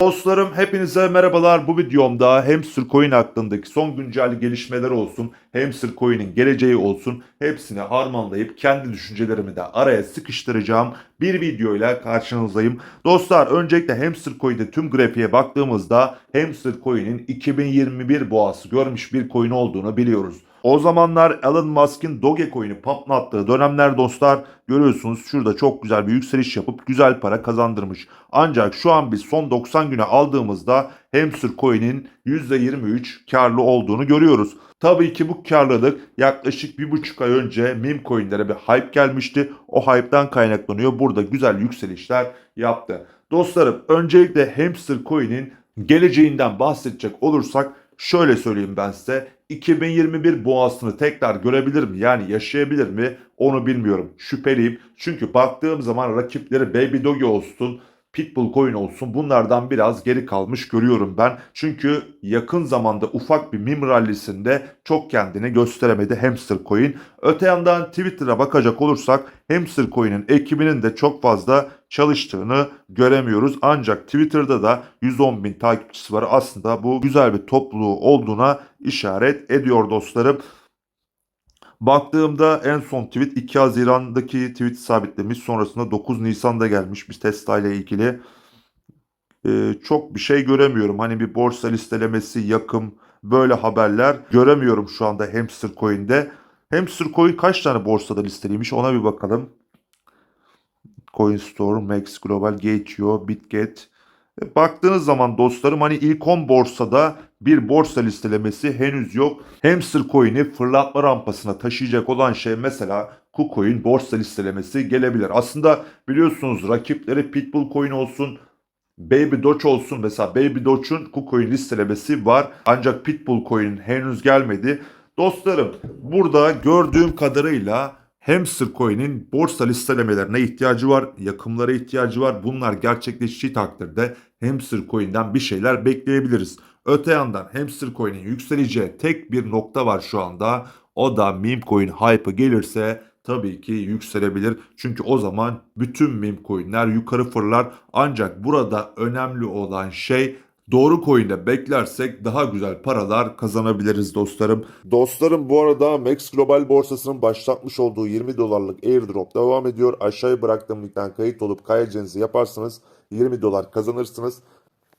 Dostlarım hepinize merhabalar. Bu videomda Hamster Coin hakkındaki son güncel gelişmeler olsun, Hamster Coin'in geleceği olsun hepsini harmanlayıp kendi düşüncelerimi de araya sıkıştıracağım bir videoyla karşınızdayım. Dostlar öncelikle Hamster Coin'de tüm grafiğe baktığımızda Hamster Coin'in 2021 boğası görmüş bir coin olduğunu biliyoruz. O zamanlar Elon Musk'ın Dogecoin'i patlattığı dönemler dostlar görüyorsunuz şurada çok güzel bir yükseliş yapıp güzel para kazandırmış. Ancak şu an biz son 90 güne aldığımızda Hamster Coin'in %23 karlı olduğunu görüyoruz. Tabii ki bu karlılık yaklaşık bir buçuk ay önce meme coinlere bir hype gelmişti. O hype'dan kaynaklanıyor. Burada güzel yükselişler yaptı. Dostlarım öncelikle Hamster Coin'in geleceğinden bahsedecek olursak şöyle söyleyeyim ben size. 2021 boğasını tekrar görebilir mi? Yani yaşayabilir mi? Onu bilmiyorum. Şüpheliyim. Çünkü baktığım zaman rakipleri Baby Doge olsun, Pitbull Coin olsun bunlardan biraz geri kalmış görüyorum ben. Çünkü yakın zamanda ufak bir meme rallisinde çok kendini gösteremedi Hamster Coin. Öte yandan Twitter'a bakacak olursak Hamster Coin'in ekibinin de çok fazla çalıştığını göremiyoruz. Ancak Twitter'da da 110 bin takipçisi var. Aslında bu güzel bir topluluğu olduğuna işaret ediyor dostlarım. Baktığımda en son tweet 2 Haziran'daki tweet sabitlemiş. Sonrasında 9 Nisan'da gelmiş bir Tesla ile ilgili. Ee, çok bir şey göremiyorum. Hani bir borsa listelemesi, yakım böyle haberler göremiyorum şu anda Hamster Coin'de. Hamster Coin kaç tane borsada listeliymiş ona bir bakalım. CoinStore, Max Global, Gate.io, Bitget. Baktığınız zaman dostlarım hani ilk 10 borsada bir borsa listelemesi henüz yok. Hamster Coin'i fırlatma rampasına taşıyacak olan şey mesela KuCoin borsa listelemesi gelebilir. Aslında biliyorsunuz rakipleri Pitbull Coin olsun, Baby Doge olsun mesela Baby Doge'un KuCoin listelemesi var. Ancak Pitbull Coin'in henüz gelmedi. Dostlarım burada gördüğüm kadarıyla Hamster Coin'in borsa listelemelerine ihtiyacı var, yakımlara ihtiyacı var. Bunlar gerçekleştiği takdirde Hamster Coin'den bir şeyler bekleyebiliriz. Öte yandan Hamster Coin'in yükseleceği tek bir nokta var şu anda. O da meme coin hype'ı gelirse tabii ki yükselebilir. Çünkü o zaman bütün meme coin'ler yukarı fırlar. Ancak burada önemli olan şey Doğru coin'de beklersek daha güzel paralar kazanabiliriz dostlarım. Dostlarım bu arada Max Global borsasının başlatmış olduğu 20 dolarlık airdrop devam ediyor. Aşağıya bıraktığım linkten kayıt olup kaydedeceğinizi yaparsanız 20 dolar kazanırsınız.